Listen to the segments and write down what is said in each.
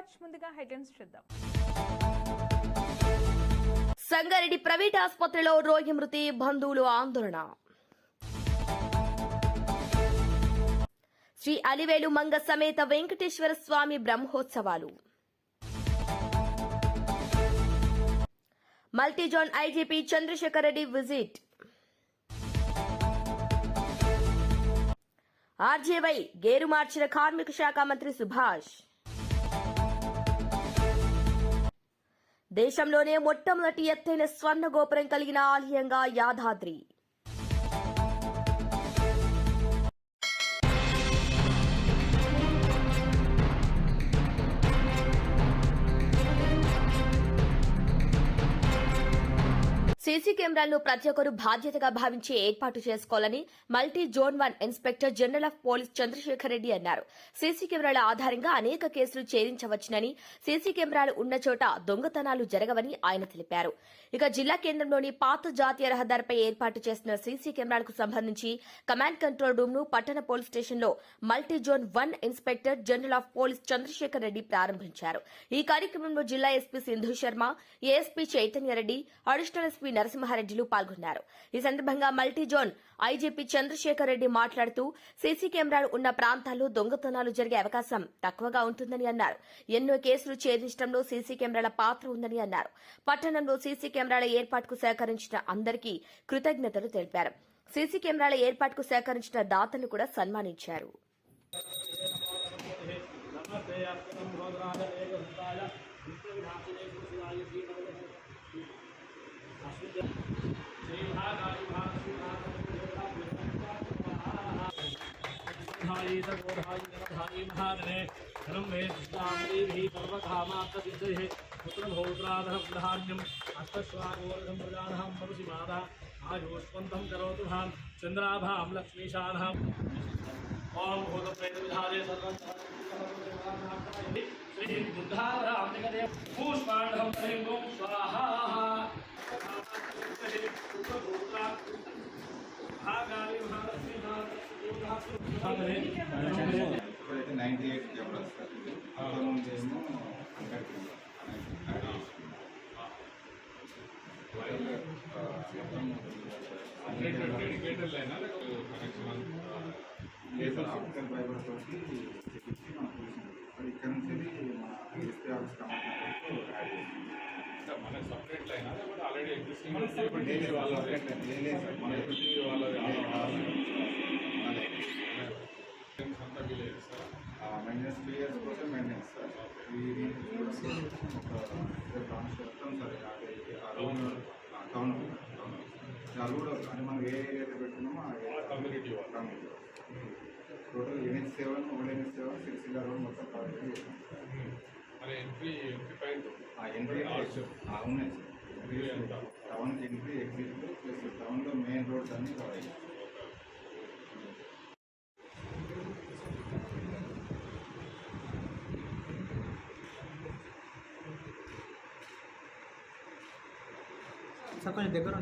Watch ముందుగా headlines చూద్దాం. Sangareddy private ఆసుపత్రిలో రోగి మృతి బంధువులు ఆందోళన. శ్రీ అలివేలు మంగ సమేత వెంకటేశ్వర స్వామి బ్రహ్మోత్సవాలు. Multi zone IGP Chandrasekhar Reddy visit. RJY gear మార్చిన కార్మిక శాఖ మంత్రి సుభాష్. దేశంలోనే మొట్టమొదటి ఎత్తైన స్వర్ణ గోపురం కలిగిన ఆలయంగా యాదాద్రి. సీసీ కెమెరాలను ప్రతి ఒక్కరూ బాధ్యతగా భావించి ఏర్పాటు చేసుకోవాలని multi zone one inspector general of police Chandrasekhar Reddy అన్నారు. సీసీ కెమెరాల ఆధారంగా అనేక కేసులు ఛేదించవచ్చునని సీసీ కెమెరాలు ఉన్న చోట దొంగతనాలు జరగవని ఆయన తెలిపారు. ఇక జిల్లా కేంద్రంలోని పాత జాతీయ రహదారిపై ఏర్పాటు చేసిన సీసీ కెమెరాలకు సంబంధించి కమాండ్ కంట్రోల్ రూమ్ను పట్టణ పోలీస్ స్టేషన్లో multi zone one inspector general of police Chandrasekhar Reddy ప్రారంభించారు. ఈ కార్యక్రమంలో జిల్లా SP Sindhu Sharma ASP Chaitanya Reddy additional SP నరసింహారెడ్డిలు పాల్గొన్నారు. ఈ సందర్భంగా multi zone IGP Chandrasekhar Reddy మాట్లాడుతూ సీసీ కెమెరాలు ఉన్న ప్రాంతాల్లో దొంగతనాలు జరిగే అవకాశం తక్కువగా ఉంటుందని అన్నారు. ఎన్నో కేసులు ఛేదించడంలో సీసీ కెమెరాల పాత్ర ఉందని అన్నారు. పట్టణంలో సీసీ కెమెరాల ఏర్పాటుకు సహకరించిన అందరికీ కృతజ్ఞతలు తెలిపారు. సీసీ కెమెరాల ఏర్పాటుకు సహకరించిన దాతలు కూడా సన్మానించారు. धान्यम तपोधारी धनधारी महाधने धनं वेदामदेभिः सर्वकामार्थसिद्धेः पुत्र भौत्राधनं धान्यम् अष्टश्वागोर्धं प्रजानां मनुषि माता आयोष्पन्तं करोतु भां चन्द्राभां जगदेव भूष्पाण्डं हरिं स्वाहा ఇప్పుడైతే నైంటీ ఎయిట్ కెమెరాస్ సార్ అంతకుముందు ఏమో హండ్రెడ్ లేదు ఆప్టికల్ ఫైబర్ తోటి చేపించి మనం చూసినాం ఇప్పుడు ఇక్కడ నుంచి మన ఎస్పీ ఆఫీస్ కమిటీ మన సపరేట్ లైన్ ఆల్రెడీ ఎగ్జిస్టింగ్ వాళ్ళ సార్ మన వాళ్ళ అంతా village sir maintenance three years కోసం మెయింటెనెన్స్ సార్ ఇది ఒక బ్రాంచ్ చెప్తాం సార్ అదే టౌన్ టౌన్ అది కూడా అంటే మనం ఏ ఏరియాలో పెట్టుకున్నామో ఆ ఏరియా కమ్యూనిటీ వాళ్ళు community total NH seven old NH seven six ఇలా రోడ్ మొత్తం ప్రాజెక్ట్ చేసాం మరి ఎంట్రీ ఎంట్రీ పాయింట్ ఆ ఎంట్రీ Arch. ఉన్నాయి సార్ టౌన్ ఎంత? టౌన్కి ఎంట్రీ ఎగ్జిట్ ప్లస్ టౌన్లో మెయిన్ రోడ్స్ అన్నీ కవర్ అయ్యాయి సార్ కొంచెం దగ్గర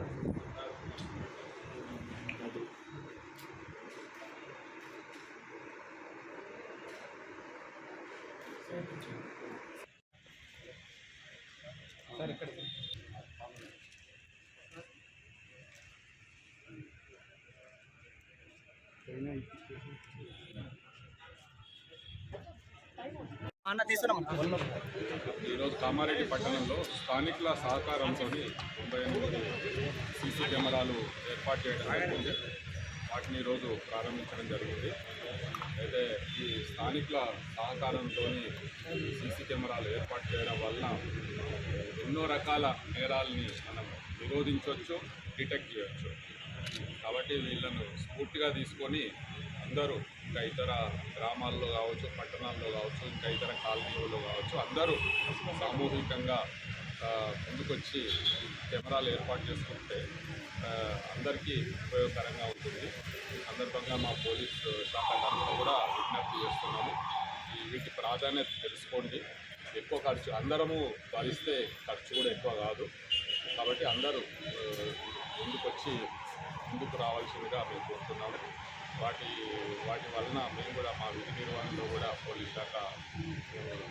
ఈరోజు కామారెడ్డి పట్టణంలో స్థానికుల సహకారంతో తొంభై ఎనిమిది సీసీ కెమెరాలు ఏర్పాటు చేయడం జరిగింది. వాటిని ఈరోజు ప్రారంభించడం జరిగింది. అయితే ఈ స్థానికుల సహకారంతో సీసీ కెమెరాలు ఏర్పాటు చేయడం వల్ల ఎన్నో రకాల నేరాలని మనం నిరోధించవచ్చు డిటెక్ట్ చేయవచ్చు కాబట్టి వీళ్ళను స్ఫూర్తిగా తీసుకొని అందరూ ఇంకా ఇతర గ్రామాల్లో కావచ్చు పట్టణాల్లో కావచ్చు ఇంకా ఇతర కాలనీలలో కావచ్చు అందరూ సామూహికంగా ముందుకొచ్చి కెమెరాలు ఏర్పాటు చేసుకుంటే అందరికీ ఉపయోగకరంగా ఉంటుంది. ఈ సందర్భంగా మా పోలీస్ శాఖ తరఫున కూడా విజ్ఞప్తి చేస్తున్నాము. వీటి ప్రాధాన్యత తెలుసుకోండి. ఎక్కువ ఖర్చు అందరము భరిస్తే ఖర్చు కూడా ఎక్కువ కాదు. కాబట్టి అందరూ ముందుకొచ్చి ముందుకు రావాల్సిందిగా మేము కోరుతున్నాము. వాటి వాటి వలన మేము కూడా మా విధి నిర్వహణలో కూడా పోలీస్ శాఖ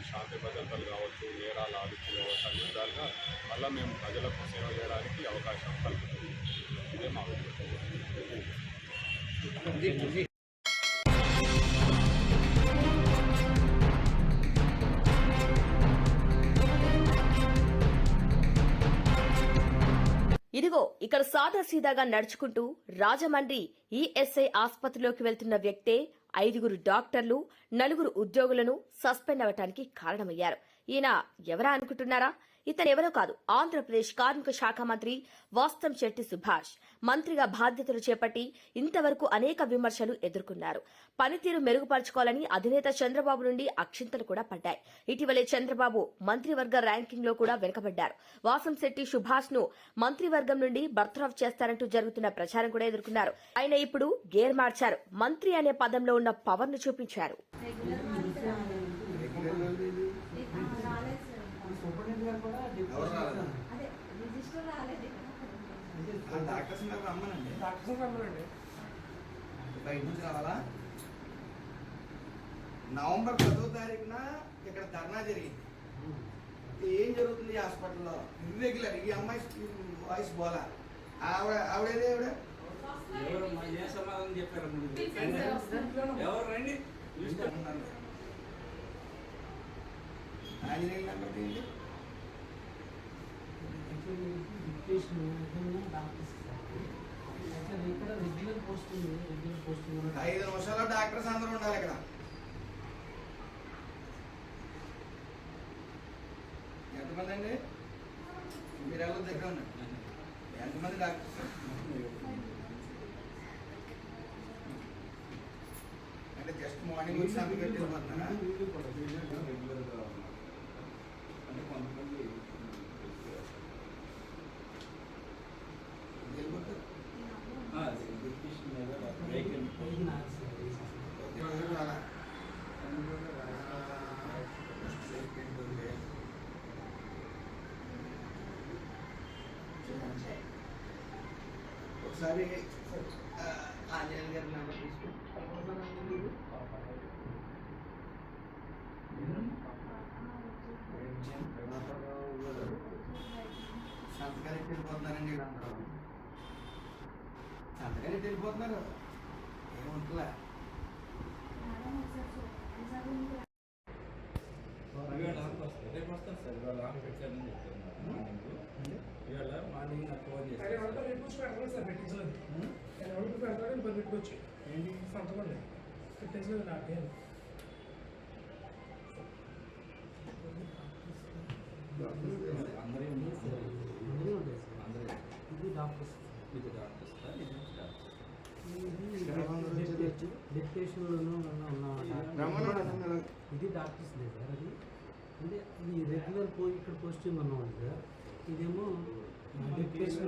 శాంతి భద్రతలు కావచ్చు నేరాల ఆదుకులు అన్ని విధాలుగా మళ్ళీ మేము ప్రజలకు సేవ చేయడానికి అవకాశం కలుగుతుంది ఇదే మా ఇదిగో ఇక్కడ సాదాసీదాగా నడుచుకుంటూ రాజమండ్రి ఈఎస్ఐ ఆసుపత్రిలోకి వెళ్తున్న వ్యక్తే ఐదుగురు డాక్టర్లు నలుగురు ఉద్యోగులను సస్పెండ్ అవటానికి కారణమయ్యారు. ఈయన ఎవరా అనుకుంటున్నారా? ఇతనెవరో కాదు. ఆంధ్రప్రదేశ్ కార్మిక శాఖ మంత్రి వాస్తం శెట్టి సుభాష్ మంత్రిగా బాధ్యతలు చేపట్టి ఇంతవరకు అనేక విమర్శలు ఎదుర్కొన్నారు. పనితీరు మెరుగుపరచుకోవాలని అధినేత చంద్రబాబు నుండి అక్షింతలు కూడా పడ్డాయి. ఇటీవలే చంద్రబాబు మంత్రివర్గ ర్యాంకింగ్లో కూడా వెనుకబడ్డారు. వాసం శెట్టి సుభాష్ను మంత్రివర్గం నుండి బర్తరఫ్ చేస్తారంటూ జరుగుతున్న ప్రచారం కూడా ఎదుర్కొన్నారు. ఆయన ఇప్పుడు గేర్ మార్చారు. మంత్రి అనే పదంలో ఉన్న పవర్ను చూపించారు. ఎవరు రాలేదు అదే రిజిస్టర్ డాక్టర్స్ మీద రమ్మనండి బయట నుంచి రావాలా నవంబర్ పదో తారీఖున ఇక్కడ ధర్నా జరిగింది ఏం జరుగుతుంది హాస్పిటల్లో ఇర్రెగ్యులర్ ఈ అమ్మాయి వాయిస్ బోలా ఆవిడ ఆవిడేదే ఆవిడ ఎవరు సమాధానం చెప్పారు ఎవరు రండి ఆంజనేయులు నెంబర్ ఏంటి ఇక్కడ రెగ్యులర్ పోస్టింగ్ రెగ్యులర్ పోస్టింగ్ ఐదు నిమిషాల్లో డాక్టర్స్ అందరూ ఉండాలి ఇక్కడ. ఎంతమంది అండి? మీరు దగ్గర ఉన్నారు ఎంతమంది డాక్టర్స్? అంటే జస్ట్ మార్నింగ్ వచ్చి సంతకం పెట్టి వెళ్ళిపోతున్నారా అంటే కొంతమంది వెళ్ళిపోతారు ఓకే, రోజు రాలా? ఒకసారి ఆ, ఆంజనేయులు గారి నెంబర్ తీసుకో సంతకానికి వెళ్ళిపోతున్నారండి వీళ్ళందరూ సంతకానికి వెళ్ళిపోతున్నారు ఏముంటుందా రేపు వస్తారు సార్ ఇవాళ ఆఫ్ పెట్టారని చెప్తున్నారు మార్నింగ్ ఇవాళ మార్నింగ్ నాకు ఫోన్ చేశారు అందరూ ఏమో అందరూ ఉంటాయి సార్ అందరూ ఇది డాక్టర్స్ ఇది డాక్టర్స్ సార్ ఇది ఉన్నాం డాక్టర్స్ లేదు సార్ అది. అంటే ఇది రెగ్యులర్ పో ఇక్కడ పోస్టింగ్ ఉన్నాం సార్. ఇదేమో డిప్యూటేషన్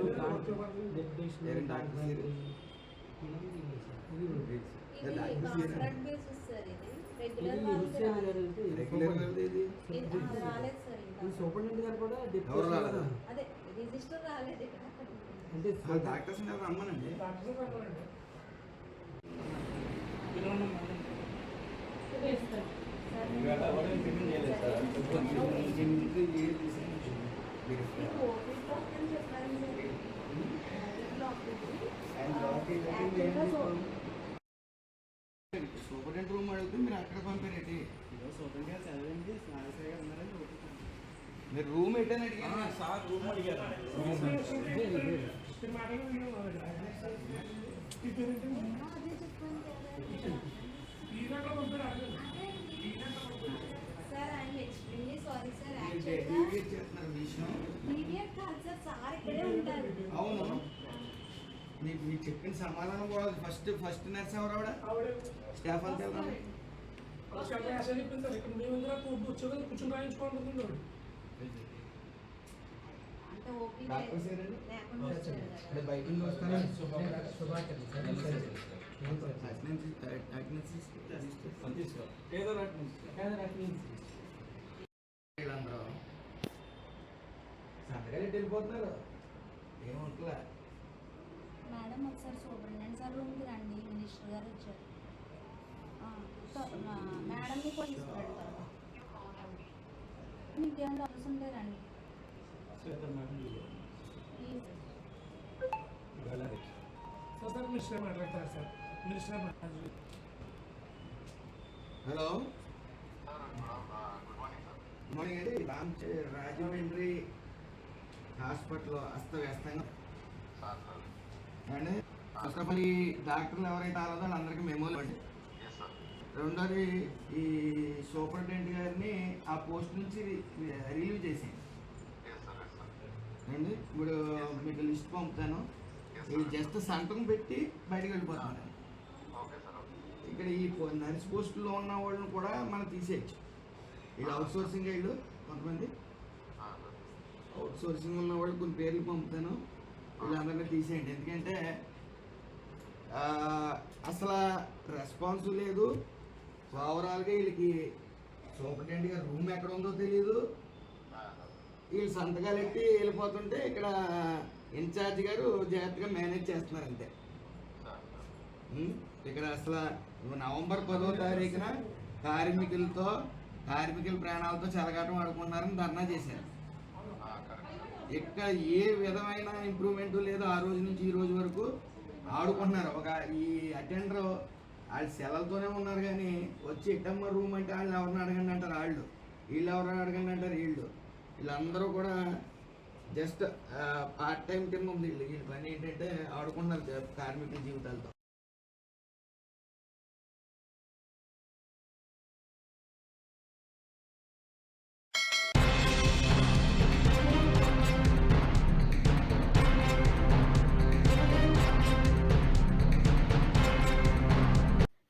డిప్యూటేషన్ వేరే సూపరింటెండెంట్ గారు కూడా? అదే రిజిస్టర్ రాలేదు అంటే డాక్టర్స్ రమ్మనండి ఇవాళ మీరు సూపరింటెండెంట్ రూమ్ అడిగితే మీరు అక్కడ పంపారేంటి? మీరు రూమ్ ఏంటని అడిగారు? సార్ రూమ్ అడిగారు. అవును. మీకు మీకు చెప్పిన సమాధానం కూడా ఫస్ట్ ఫస్ట్ నర్స్ ఎవరు ఆవిడ స్టాఫ్ అంతా ఎవరు? వీళ్ళందరూ సంతకాలు వెళ్ళిపోతున్నారు? ఏముంటుందా మేడం ఒకసారి సూపరింటెండెంట్ సార్ రూమ్కి రండి మినిస్టర్ గారు వచ్చారు. మేడంని కూడా తీసుకురండి మీకేం డౌట్స్ ఉంటే రండి. Sir sir? Sir hello. Morning అండి రామ్ రాజమండ్రి హాస్పిటల్ అస్తవ్యస్తంగా. అండి ఫస్ట్ ఆఫ్ ఆల్ ఈ డాక్టర్లు ఎవరైతే ఆలో వాళ్ళందరికీ మెమోలు ఇవ్వండి. రెండోది ఈ సూపరింటెండెంట్ గారిని ఆ పోస్ట్ నుంచి రిలీవ్ చేసేయండి అండి ఇప్పుడు మీకు లిస్ట్ పంపుతాను. ఇది జస్ట్ సంతకం పెట్టి బయటకు వెళ్ళిపోతాను ఇక్కడ ఈ నర్స్ పోస్టుల్లో ఉన్న వాళ్ళని కూడా మనం తీసేయచ్చు. వీళ్ళు అవుట్ సోర్సింగ్ వీళ్ళు కొంతమంది. అవుట్ సోర్సింగ్ ఉన్న వాళ్ళు కొన్ని పేర్లు పంపుతాను. వీళ్ళందరినీ తీసేయండి. ఎందుకంటే అసలు రెస్పాన్స్ లేదు. ఓవరాల్గా వీళ్ళకి సూపరింటెండెంట్ గారు రూమ్ ఎక్కడ ఉందో తెలియదు వీళ్ళు సంతకాలు ఎట్టి వెళ్ళిపోతుంటే ఇక్కడ ఇన్ఛార్జ్ గారు జాగ్రత్తగా మేనేజ్ చేస్తున్నారు అంతే. ఇక్కడ అసలు నవంబర్ పదో తారీఖున కార్మికులతో కార్మికుల ప్రాణాలతో చెలగాటం ఆడుకున్నారని ధర్నా చేశారు. ఇక్కడ ఏ విధమైన ఇంప్రూవ్మెంట్ లేదు ఆ రోజు నుంచి ఈ రోజు వరకు. ఆడుకుంటున్నారు. ఒక ఈ అటెండర్ వాళ్ళు సెలవులతోనే ఉన్నారు కానీ వచ్చి ఎట్టమ్మ రూమ్ అంటే వాళ్ళు ఎవరిని అడగండి అంటారు వాళ్ళు. వీళ్ళు ఎవరిని అడగండి అంటారు వీళ్ళు. వీళ్ళందరూ కూడా జస్ట్ పార్ట్ టైం కింద ఉంది వీళ్ళు. వీళ్ళ పని ఏంటంటే ఆడుకుంటున్నారు కార్మిక కార్మికుల జీవితాలతో.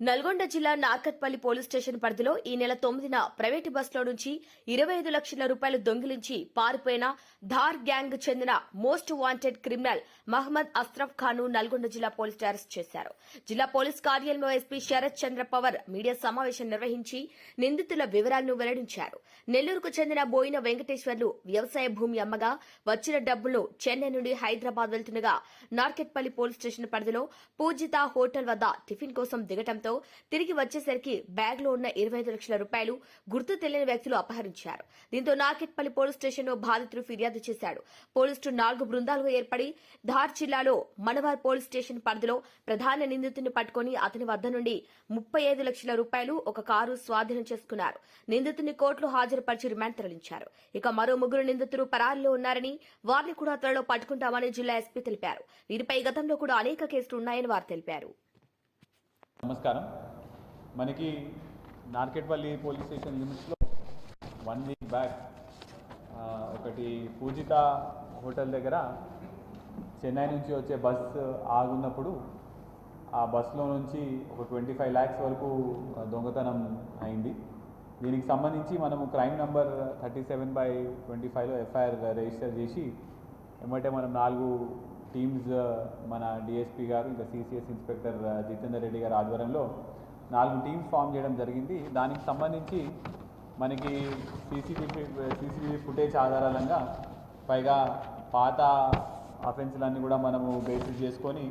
నల్గొండ జిల్లా నార్కట్పల్లి పోలీస్ స్టేషన్ పరిధిలో ఈ నెల తొమ్మిదిన ప్రైవేటు బస్సులో నుంచి ఇరవై ఐదు లక్షల రూపాయలు దొంగిలించి పారిపోయిన ధార్ గ్యాంగ్ చెందిన most wanted criminal Mohammed Ashraf Khan Nalgonda జిల్లా పోలీసులు అరెస్ట్ చేశారు. జిల్లా పోలీస్ కార్యాలయంలో ఎస్పీ శరత్ చంద్ర పవర్ మీడియా సమావేశం నిర్వహించి నిందితుల వివరాలను వెల్లడించారు. నెల్లూరుకు చెందిన బోయిన వెంకటేశ్వర్లు వ్యవసాయ భూమి అమ్మగా వచ్చిన డబ్బులు చెన్నై నుండి హైదరాబాద్ వెళ్తుండగా నార్కెట్పల్లి పోలీస్ స్టేషన్ పరిధిలో పూజిత హోటల్ వద్ద టిఫిన్ కోసం దిగటంతో తిరిగి వచ్చేసరికి బ్యాగ్లో ఉన్న ఇరవై ఐదు లక్షల రూపాయలు గుర్తు తెలియని వ్యక్తులు అపహరించారు. దీంతో నాకెట్పల్లి పోలీస్ స్టేషన్లో బాధితుడు ఫిర్యాదు చేశాడు. పోలీసులు నాలుగు బృందాలుగా ఏర్పడి ధార్ జిల్లాలో మనవార్ పోలీస్ స్టేషన్ పరిధిలో ప్రధాన నిందితుడిని పట్టుకుని అతని వద్ద నుండి ముప్పై ఐదు లక్షల రూపాయలు ఒక కారు స్వాధీనం చేసుకున్నారు. నిందితుడిని కోర్టులో హాజరుపరిచి రిమాండ్ తరలించారు. ఇక మరో ముగ్గురు నిందితులు పరారీలో ఉన్నారని వారిని కూడా త్వరలో పట్టుకుంటామని జిల్లా ఎస్పీ తెలిపారు. వీరిపై గతంలో కూడా అనేక కేసులు ఉన్నాయని వారు తెలిపారు. నమస్కారం. మనకి నార్కెట్పల్లి పోలీస్ స్టేషన్ లిమిట్స్లో వన్ వీక్ బ్యాక్ ఒకటి పూజిత హోటల్ దగ్గర చెన్నై నుంచి వచ్చే బస్ ఆగున్నప్పుడు ఆ బస్సులో నుంచి ఒక ట్వంటీ ఫైవ్ ల్యాక్స్ వరకు దొంగతనం అయింది. దీనికి సంబంధించి మనము crime number thirty seven by twenty ఫైవ్లో ఎఫ్ఐఆర్ రిజిస్టర్ చేసి ఏమంటే మనం నాలుగు టీమ్స్ మన డిఎస్పీ గారు ఇంకా సిసిఎస్ ఇన్స్పెక్టర్ జితేందర్ రెడ్డి గారు ఆధ్వర్యంలో నాలుగు టీమ్స్ ఫామ్ చేయడం జరిగింది. దానికి సంబంధించి మనకి సీసీటీవీ సీసీటీవీ ఫుటేజ్ ఆధారంగా పైగా పాత అఫెన్స్లన్నీ కూడా మనము బేసిస్ చేసుకొని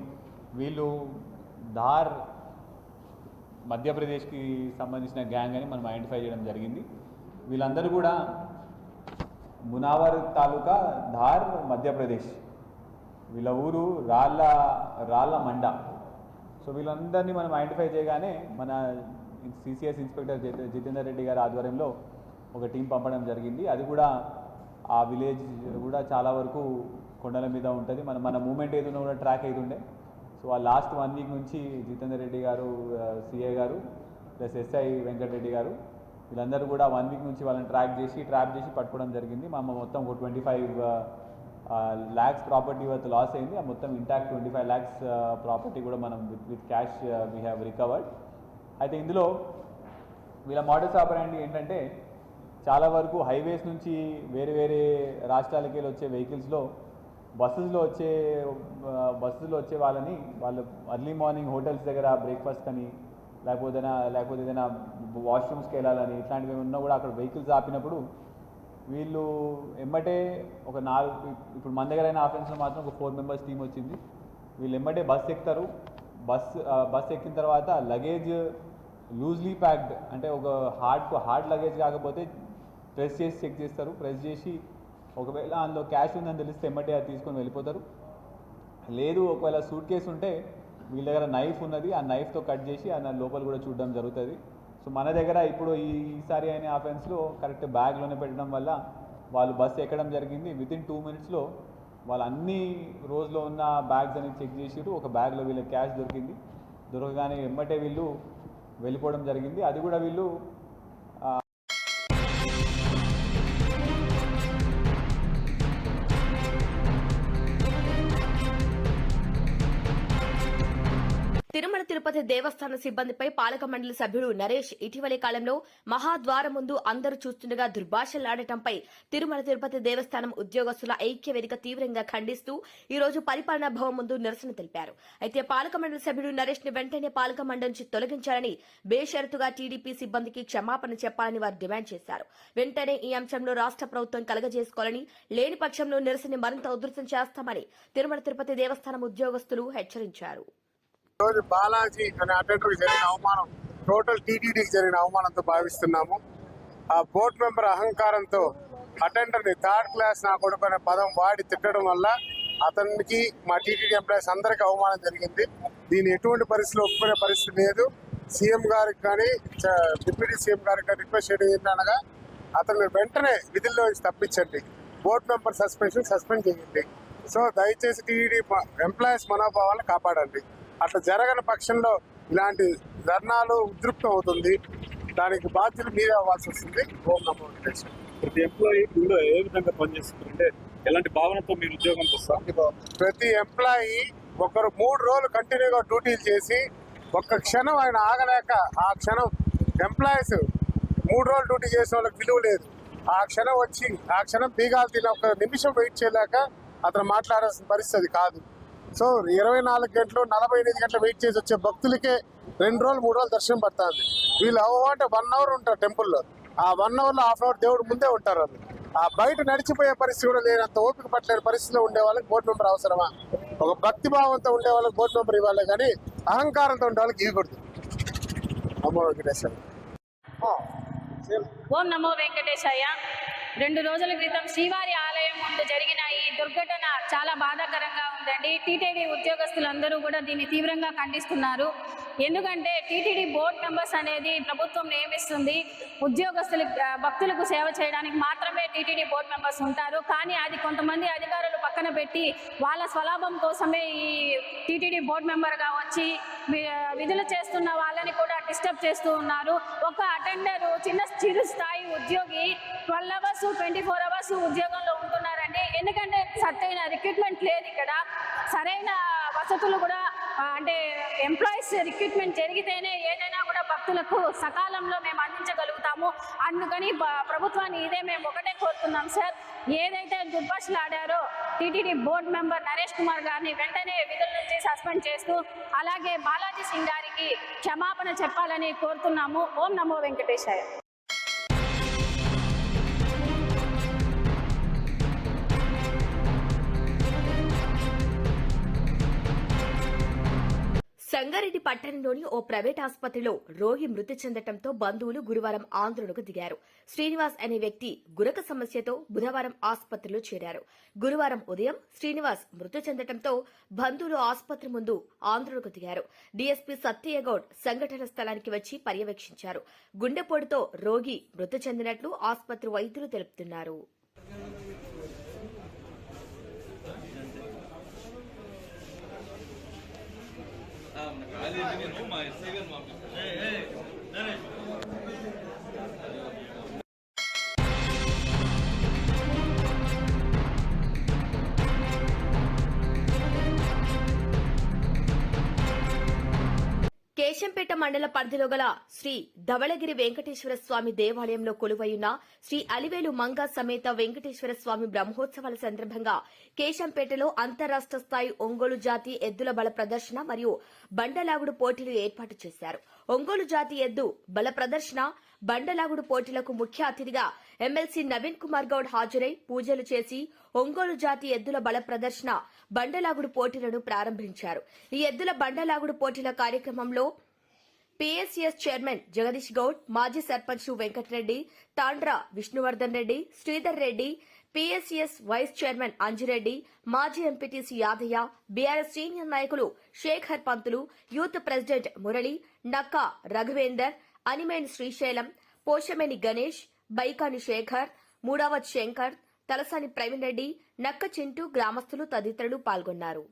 వీళ్ళు ధార్ మధ్యప్రదేశ్కి సంబంధించిన గ్యాంగ్ అని మనం ఐడెంటిఫై చేయడం జరిగింది. వీళ్ళందరూ కూడా మునావర్ తాలూకా ధార్ మధ్యప్రదేశ్. వీళ్ళ ఊరు రాళ్ళ రాళ్ళ మండ. సో వీళ్ళందరినీ మనం ఐడెంటిఫై చేయగానే మన సిసిఎస్ ఇన్స్పెక్టర్ జితేందర్ రెడ్డి గారి ఆధ్వర్యంలో ఒక టీం పంపడం జరిగింది. అది కూడా ఆ విలేజ్ కూడా చాలా వరకు కొండల మీద ఉంటుంది. మన మన మూమెంట్ ఏదైనా కూడా ట్రాక్ అవుతుండే. సో ఆ లాస్ట్ వన్ వీక్ నుంచి జితేందర్ రెడ్డి గారు సిఏ గారు ప్లస్ ఎస్ఐ వెంకటరెడ్డి గారు వీళ్ళందరూ కూడా వన్ వీక్ నుంచి వాళ్ళని ట్రాక్ చేసి ట్రాప్ చేసి పట్టుకోవడం జరిగింది. మా మొత్తం ఒక twenty five lakhs property worth loss అయింది. ఆ మొత్తం intact twenty five lakhs property కూడా మనం with with cash we have recovered అయితే ఇందులో వీళ్ళ మోడల్స్ ఆపరేండి ఏంటంటే చాలా వరకు హైవేస్ నుంచి వేరే వేరే రాష్ట్రాలకి వెళ్ళి వచ్చే వెహికల్స్లో బస్సెస్లో వచ్చే బస్సెస్లో వచ్చే వాళ్ళని వాళ్ళు అర్లీ మార్నింగ్ హోటల్స్ దగ్గర బ్రేక్ఫాస్ట్ అని లేకపోతే ఏదైనా- లేకపోతే ఏదైనా వాష్రూమ్స్కి వెళ్ళాలని ఇట్లాంటివి ఉన్నా కూడా అక్కడ వెహికల్స్ ఆపినప్పుడు వీళ్ళు ఎమ్మటే ఒక నాలుగు ఇప్పుడు మన దగ్గర అయిన ఆఫెన్స్లో మాత్రం ఒక ఫోర్ మెంబర్స్ టీం వచ్చింది. వీళ్ళు ఎమ్మటే బస్ ఎక్కుతారు. బస్ బస్ ఎక్కిన తర్వాత లగేజ్ లూజ్లీ ప్యాక్డ్ అంటే ఒక హార్డ్ హార్డ్ లగేజ్ కాకపోతే ప్రెస్ చేసి చెక్ చేస్తారు. ప్రెస్ చేసి ఒకవేళ అందులో క్యాష్ ఉందని తెలిస్తే ఎమ్మటే అది తీసుకొని వెళ్ళిపోతారు. లేదు ఒకవేళ సూట్ కేసు ఉంటే వీళ్ళ దగ్గర నైఫ్ ఉన్నది. ఆ నైఫ్తో కట్ చేసి ఆ లోపల కూడా చూడడం జరుగుతుంది. సో మన దగ్గర ఇప్పుడు ఈ ఈసారి అయిన ఆఫెన్స్లో కరెక్ట్ బ్యాగ్లోనే పెట్టడం వల్ల వాళ్ళు బస్సు ఎక్కడం జరిగింది. విత్ ఇన్ టూ మినిట్స్లో వాళ్ళు అన్ని రోజులో ఉన్న బ్యాగ్స్ అనేది చెక్ చేసిరు ఒక బ్యాగ్లో వీళ్ళకి క్యాష్ దొరికింది. దొరకగానే ఎమ్మటే వీళ్ళు వెళ్ళిపోవడం జరిగింది. అది కూడా వీళ్ళు తిరుపతి దేవస్థాన సిబ్బందిపై పాలక మండలి సభ్యుడు నరేష్ ఇటీవలి కాలంలో మహాద్వారం ముందు అందరూ చూస్తుండగా దుర్భాషలాడటంపై తిరుమల తిరుపతి దేవస్థానం ఉద్యోగస్తుల ఐక్య వేదిక తీవ్రంగా ఖండిస్తూ ఈ రోజు పరిపాలనా భవన్ ముందు నిరసన తెలిపారు. అయితే పాలక మండలి సభ్యుడు నరేష్ని వెంటనే పాలక మండలి నుంచి తొలగించాలని బేషరతుగా టీడీపీ సిబ్బందికి క్షమాపణ చెప్పాలని వారు డిమాండ్ చేశారు. వెంటనే ఈ అంశంలో రాష్ట్ర ప్రభుత్వం కలగజేసుకోవాలని లేని పక్షంలో నిరసన మరింత ఉధృతం చేస్తామని తిరుమల తిరుపతి దేవస్థానం ఉద్యోగస్తులు హెచ్చరించారు. రోజు బాలాజీ అనే అటెండర్కి జరిగిన అవమానం టోటల్ టీటీడీకి జరిగిన అవమానంతో భావిస్తున్నాము. ఆ బోర్డు మెంబర్ అహంకారంతో అటెండర్ని థర్డ్ క్లాస్ నా కొడుకు అనే పదం వాడి తిట్టడం వల్ల అతనికి మా టీటీడీ ఎంప్లాయీస్ అందరికీ అవమానం జరిగింది. దీన్ని ఎటువంటి పరిస్థితులు ఒప్పుకునే పరిస్థితి లేదు. సీఎం గారికి కానీ డిప్యూటీ సీఎం గారికి కానీ రిక్వెస్ట్ చేయడం ఏంటనగా అతను వెంటనే విధుల్లో నుంచి తప్పించండి. బోర్డు మెంబర్ సస్పెన్షన్ సస్పెండ్ చేయండి. సో దయచేసి టీడీ ఎంప్లాయీస్ మనోభావాలను కాపాడండి. అట్లా జరగని పక్షంలో ఇలాంటి ధర్నాలు ఉద్రిక్తం అవుతుంది. దానికి బాధ్యత మీరే అవ్వాల్సి వస్తుంది. ఓం నమో వెంకటేశ్వర. ప్రతి ఎంప్లాయీ ఇందులో ఏ విధంగా పనిచేస్తుంది అంటే ఎలాంటి భావనతో మీరు ఉద్యోగంకి వస్తారు ప్రతి ఎంప్లాయీ ఒకరు మూడు రోజులు కంటిన్యూగా డ్యూటీలు చేసి ఒక్క క్షణం ఆయన ఆగలేక ఆ క్షణం ఎంప్లాయీస్ మూడు రోజులు డ్యూటీ చేసిన వాళ్ళకి విలువ లేదు. ఆ క్షణం వచ్చి ఆ క్షణం బీగాలు తిన ఒక నిమిషం వెయిట్ చేయలేక అతను మాట్లాడాల్సిన పరిస్థితి కాదు. సో ఇరవై నాలుగు గంటలు నలభై ఎనిమిది గంటలు వెయిట్ చేసి వచ్చే భక్తులకే రెండు రోజులు మూడు రోజులు దర్శనం పడుతుంది. వీళ్ళు అవ్వ వన్ అవర్ ఉంటారు టెంపుల్లో ఆ వన్ అవర్లో హాఫ్ అవర్ దేవుడు ముందే ఉంటారు వాళ్ళు. ఆ బయట నడిచిపోయే పరిస్థితి కూడా లేనంత ఓపిక పట్టలేని పరిస్థితిలో ఉండే వాళ్ళకి బోర్డు మెంబర్ అవసరమా? ఒక భక్తి భావంతో ఉండే వాళ్ళకి బోర్డు మెంబర్ ఇవ్వాలి కానీ అహంకారంతో ఉండే వాళ్ళకి ఇవ్వకూడదు. అమ్మో వెంకటేశ్వర ఓం నమో వెంకటేశయ్య రెండు రోజుల క్రితం శ్రీవారి ఆలయం ముందు జరిగిన దుర్ఘటన చాలా బాధాకరంగా ఉందండి. టీటీడీ ఉద్యోగస్తులందరూ కూడా దీన్ని తీవ్రంగా ఖండిస్తున్నారు. ఎందుకంటే టీటీడీ బోర్డ్ మెంబర్స్ అనేది ప్రభుత్వం నియమిస్తుంది. ఉద్యోగస్తులు భక్తులకు సేవ చేయడానికి మాత్రమే టీటీడీ బోర్డ్ మెంబర్స్ ఉంటారు. కానీ అది కొంతమంది అధికారులు పక్కన పెట్టి వాళ్ళ స్వలాభం కోసమే ఈ టీటీడీ బోర్డ్ మెంబర్గా వచ్చి వి- విధులు చేస్తున్న వాళ్ళని కూడా డిస్టర్బ్ చేస్తూ ఉన్నారు. ఒక అటెండరు చిన్న చిరు స్థాయి ఉద్యోగి twelve hours twenty four hours ఉద్యోగంలో అండి ఎందుకంటే సరైన రిక్రూట్మెంట్ లేదు ఇక్కడ. సరైన వసతులు కూడా అంటే ఎంప్లాయీస్ రిక్రూట్మెంట్ జరిగితేనే ఏదైనా కూడా భక్తులకు సకాలంలో మేము అందించగలుగుతాము. అందుకని ప్రభుత్వాన్ని ఇదే మేము ఒకటే కోరుతున్నాం సార్. ఏదైతే దుర్భాషలు ఆడారో TTD board member Naresh Kumar గారిని వెంటనే విధుల నుంచి సస్పెండ్ చేస్తూ అలాగే బాలాజీ సింగ్ గారికి క్షమాపణ చెప్పాలని కోరుతున్నాము. ఓం నమో వెంకటేశాయ. సంగారెడ్డి పట్టణంలోని ఓ ప్రైవేట్ ఆసుపత్రిలో రోగి మృతి చెందటంతో బంధువులు గురువారం ఆందోళనకు దిగారు. శ్రీనివాస్ అనే వ్యక్తి గురక సమస్యతో బుధవారం ఆసుపత్రిలో చేరారు. గురువారం ఉదయం శ్రీనివాస్ మృతి చెందటంతో బంధువులు ఆసుపత్రి ముందు ఆందోళనకు దిగారు. డీఎస్పీ సత్యగౌడ్ సంఘటన స్థలానికి వచ్చి పర్యవేక్షించారు. గుండెపోటుతో రోగి మృతి చెందినట్లు ఆసుపత్రి వైద్యులు తెలుపుతున్నారు. అది మా కేశంపేట మండల పరిధిలో గల శ్రీ ధవళగిరి వెంకటేశ్వర స్వామి దేవాలయంలో కొలువైన శ్రీ అలివేలు మంగ సమేత వెంకటేశ్వర స్వామి బ్రహ్మోత్సవాల సందర్భంగా కేశంపేటలో అంతరాష్ట్ర స్థాయి ఒంగోలు జాతి ఎద్దుల బల ప్రదర్శన మరియు బండలాగుడు పోటీలు ఏర్పాటు చేశారు. ఒంగోలు జాతి ఎద్దు బల ప్రదర్శన బండలాగుడు పోటీలకు ముఖ్య అతిథిగా ఎమ్మెల్సీ నవీన్ కుమార్ గౌడ్ హాజరై పూజలు చేసి ఒంగోలు జాతి ఎద్దుల బల ప్రదర్శన బండలాగుడు పోటీలను ప్రారంభించారు. ఈ ఎద్దుల బండలాగుడు పోటీల కార్యక్రమంలో పిఎస్సిఎస్ చైర్మన్ జగదీష్ గౌడ్ మాజీ sarpanch Venkata Reddy Tandra Vishnuvardhan Reddy Sridhar Reddy PSCS vice chairman Anji Reddy మాజీ ఎంపీటీసీ యాదయ్య బీఆర్ఎస్ సీనియర్ నాయకులు శేఖర్ పంతులు యూత్ ప్రెసిడెంట్ మురళి నక్కా రఘువేందర్ అనిమేని శ్రీశైలం పోషమేని గణేష్ బైకాని శేఖర్ మూడవత్ శంకర్ తలసాని ప్రవీణ్ రెడ్డి నక్క చింటూ గ్రామస్తులు తదితరులు పాల్గొన్నారు.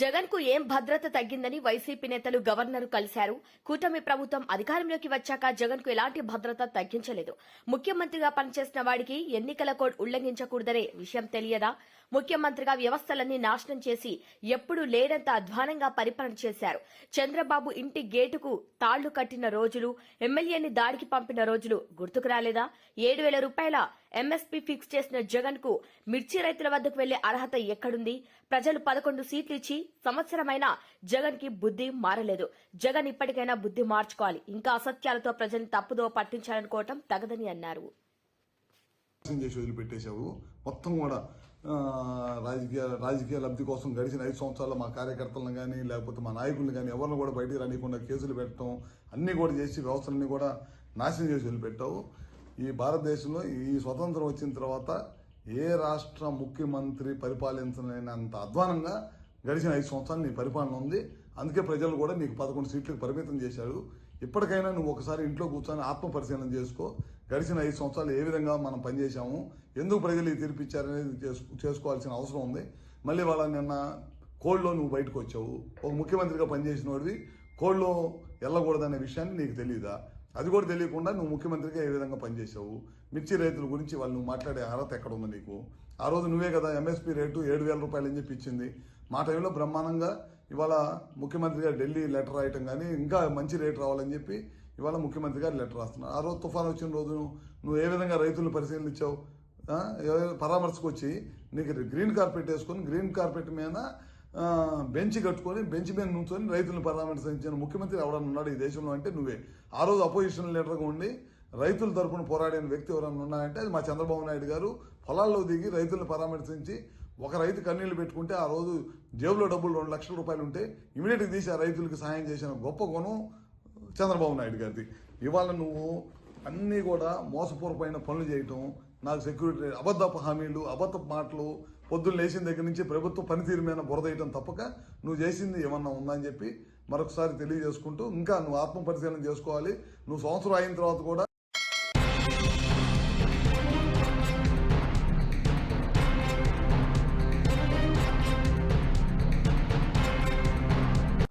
జగన్కు ఏం భద్రత తగ్గిందని వైసీపీ నేతలు గవర్నర్ కలిశారు. కూటమి ప్రభుత్వం అధికారంలోకి వచ్చాక జగన్కు ఎలాంటి భద్రత తగ్గించలేదు. ముఖ్యమంత్రిగా పనిచేసిన వాడికి ఎన్నికల కోడ్ ఉల్లంఘించకూడదనే విషయం తెలియదా? ముఖ్యమంత్రిగా వ్యవస్థలన్నీ నాశనం చేసి ఎప్పుడూ లేనంత అధ్వానంగా పరిపాలన చేశారు. చంద్రబాబు ఇంటి గేటుకు తాళ్ళు కట్టిన రోజులు ఎమ్మెల్యేని దాడికి పంపిన రోజులు గుర్తుకు రాలేదా? ఏడు వేల రూపాయల ఎంఎస్పీ ఫిక్స్ చేసిన జగన్కు మిర్చి రైతుల వద్దకు వెళ్ళే అర్హత ఎక్కడుంది? ప్రజలు పదకొండు సీట్లు ఇచ్చి సంవత్సరమైనా జగన్కి బుద్ధి మారలేదు. జగన్ ఇప్పటికైనా బుద్ధి మార్చుకోవాలి. ఇంకా అసత్యాలతో ప్రజల్ని తప్పుదో పట్టించాలనుకోవటం తగదని అన్నారు. చేసి వదిలిపెట్టేశావు. మొత్తం కూడా రాజకీయ రాజకీయ లబ్ధి కోసం గడిచిన ఐదు సంవత్సరాల్లో మా కార్యకర్తలను కానీ లేకపోతే మా నాయకులను కానీ ఎవరిని కూడా బయటికి రానియకుండా కేసులు పెట్టడం అన్నీ కూడా చేసి వ్యవస్థలన్నీ కూడా నాశనం చేసి వదిలిపెట్టావు. ఈ భారతదేశంలో ఈ స్వతంత్రం వచ్చిన తర్వాత ఏ రాష్ట్ర ముఖ్యమంత్రి పరిపాలించలేనంత అధ్వానంగా గడిచిన ఐదు సంవత్సరాలు నీ పరిపాలన ఉంది. అందుకే ప్రజలు కూడా నీకు పదకొండు సీట్లకు పరిమితం చేశాడు ఇప్పటికైనా నువ్వు ఒకసారి ఇంట్లో కూర్చొని ఆత్మ పరిశీలన చేసుకో. గడిచిన ఐదు సంవత్సరాలు ఏ విధంగా మనం పనిచేశాము ఎందుకు ప్రజలు ఈ తీర్పు ఇచ్చారనేది చేసుకోవాల్సిన అవసరం ఉంది. మళ్ళీ వాళ్ళ నిన్న కోల్డ్లో నువ్వు బయటకు వచ్చావు. ఒక ముఖ్యమంత్రిగా పనిచేసిన వాడివి. కోల్డ్లో వెళ్ళకూడదనే విషయాన్ని నీకు తెలియదా అది కూడా తెలియకుండా నువ్వు ముఖ్యమంత్రిగా ఏ విధంగా పనిచేసావు మిర్చి రైతుల గురించి వాళ్ళు నువ్వు మాట్లాడే అర్హత ఎక్కడ ఉంది నీకు? ఆ రోజు నువ్వే కదా ఎంఎస్పీ రేటు ఏడు వేల రూపాయలు అని చెప్పి ఇచ్చింది. మా టైంలో బ్రహ్మాండంగా ఇవాళ ముఖ్యమంత్రిగా ఢిల్లీ లెటర్ రాయటం కానీ ఇంకా మంచి రేటు రావాలని చెప్పి ఇవాళ ముఖ్యమంత్రి గారు లెటర్ రాస్తున్నారు. ఆ రోజు తుఫాన్ వచ్చిన రోజు నువ్వు- ఏ విధంగా రైతులను పరిశీలన ఇచ్చావు? పరామర్శకు వచ్చి నీకు గ్రీన్ కార్పెట్ వేసుకొని గ్రీన్ కార్పెట్ మీద బెంచ్ కట్టుకొని బెంచ్ మీద నుంచొని రైతులను పరామర్శించిన ముఖ్యమంత్రి ఎవడన్నా ఉన్నాడు ఈ దేశంలో అంటే నువ్వే. ఆ రోజు అపోజిషన్ లీడర్గా ఉండి రైతుల తరపున పోరాడిన వ్యక్తి ఎవరన్నా ఉన్నాయంటే అది మా చంద్రబాబు నాయుడు గారు. పొలాల్లో దిగి రైతులను పరామర్శించి ఒక రైతు కన్నీళ్ళు పెట్టుకుంటే ఆ రోజు జేబులో డబ్బులు రెండు లక్షల రూపాయలు ఉంటే ఇమీడియట్గా తీసి ఆ రైతులకు సహాయం చేసిన గొప్ప గుణం చంద్రబాబు నాయుడు గారిది. ఇవాళ నువ్వు అన్నీ కూడా మోసపూర్వమైన పనులు చేయటం నాకు సెక్యూరిటీ అబద్ధపు హామీలు అబద్ధపు మాటలు పొద్దున్న లేచిన దగ్గర నుంచి ప్రభుత్వ పనితీరు మీద బురదేయటం తప్పక. నువ్వు చేసింది ఏమన్నా ఉందని చెప్పి మరొకసారి తెలియజేసుకుంటూ ఇంకా నువ్వు ఆత్మ పరిశీలన చేసుకోవాలి. నువ్వు సంవత్సరం అయిన తర్వాత కూడా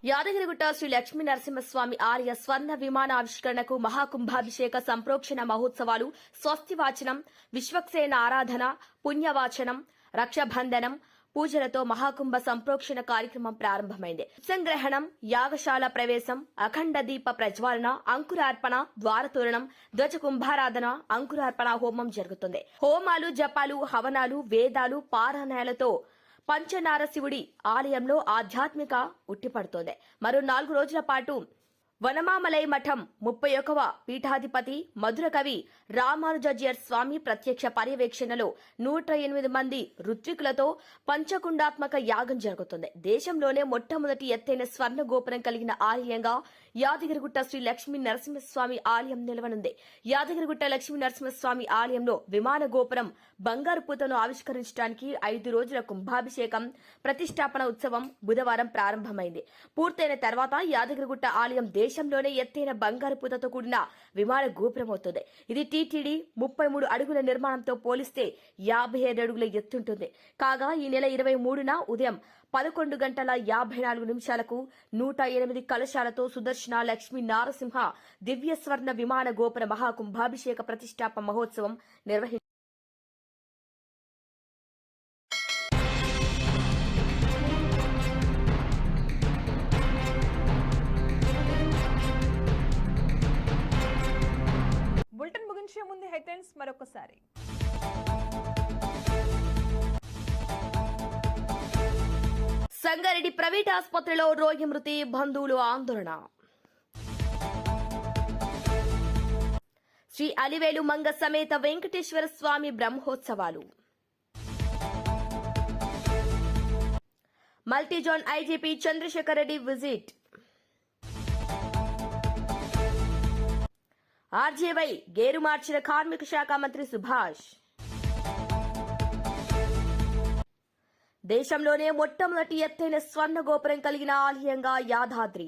యాదగిరిగుట్ట శ్రీ లక్ష్మీ నరసింహస్వామి ఆలయ స్వర్ణ విమాన ఆవిష్కరణకు మహాకుంభాభిషేక సంప్రోక్షణ మహోత్సవాలు స్వస్తివాచనం విశ్వక్సేన ఆరాధన పుణ్యవాచనం రక్షబంధనం పూజలతో మహాకుంభ సంప్రోక్షణ కార్యక్రమం ప్రారంభమైంది. సంగ్రహణం యాగశాల ప్రవేశం అఖండ దీప ప్రజ్వాలన అంకురార్పణ ద్వారతోరణం ధ్వజ కుంభారాధన అంకురార్పణ హోమం జరుగుతుంది. హోమాలు జపాలు హవనాలు వేదాలు పారాయణాలతో పంచనారశివుడి ఆలయంలో ఆధ్యాత్మిక ఉట్టిపడుతోంది మరో నాలుగు రోజుల పాటు వనమామలై మఠం ముప్పై ఒకవ పీఠాధిపతి మధుర కవి రామానుజాచార్య స్వామి ప్రత్యక్ష పర్యవేక్షణలో నూట ఎనిమిది మంది ఋత్వికులతో పంచకుండాత్మక యాగం జరుగుతుంది. దేశంలోనే మొట్టమొదటి ఎత్తైన స్వర్ణ గోపురం కలిగిన ఆలయంగా యాదగిరిగుట్ట శ్రీ లక్ష్మీ నరసింహస్వామి ఆలయం నిలవనుంది. యాదగిరిగుట్ట లక్ష్మీ నరసింహస్వామి ఆలయంలో విమాన గోపురం బంగారు పూతను ఆవిష్కరించడానికి ఐదు రోజుల కుంభాభిషేకం ప్రతిష్టాపన ఉత్సవం బుధవారం ప్రారంభమైంది. పూర్తయిన తర్వాత యాదగిరిగుట్ట ఆలయం దేశంలోనే ఎత్తైన బంగారు పూతతో కూడిన విమాన గోపురం అవుతుంది. ఇది టీటీడీ ముప్పై మూడు అడుగుల నిర్మాణంతో పోలిస్తే యాభై ఏడు అడుగుల ఎత్తుంటుంది. కాగా ఈ నెల ఇరవై మూడున ఉదయం పదకొండు గంటల యాభై నాలుగు నిమిషాలకు నూట ఎనిమిది కలశాలతో సుదర్శన లక్ష్మీ నారసింహ దివ్య స్వర్ణ విమాన గోపుర మహాకుంభాభిషేక ప్రతిష్టాప మహోత్సవం నిర్వహించారు. బులెటిన్ ముగించే ముందు హెడ్లైన్స్ మరొకసారి. సంగారెడ్డి ప్రైవేట్ ఆసుపత్రిలో రోగి మృతి బంధువులు ఆందోళన. శ్రీ అలివేలు మంగ సమేత వెంకటేశ్వర స్వామి బ్రహ్మోత్సవాలు. Multi zone IGP Chandrasekhar Reddy visit. RJY gear మార్చిన కార్మిక శాఖ మంత్రి సుభాష్. దేశంలోనే మొట్టమొదటి ఎత్తైన స్వర్ణ గోపురం కలిగిన ఆలయంగా యాదాద్రి.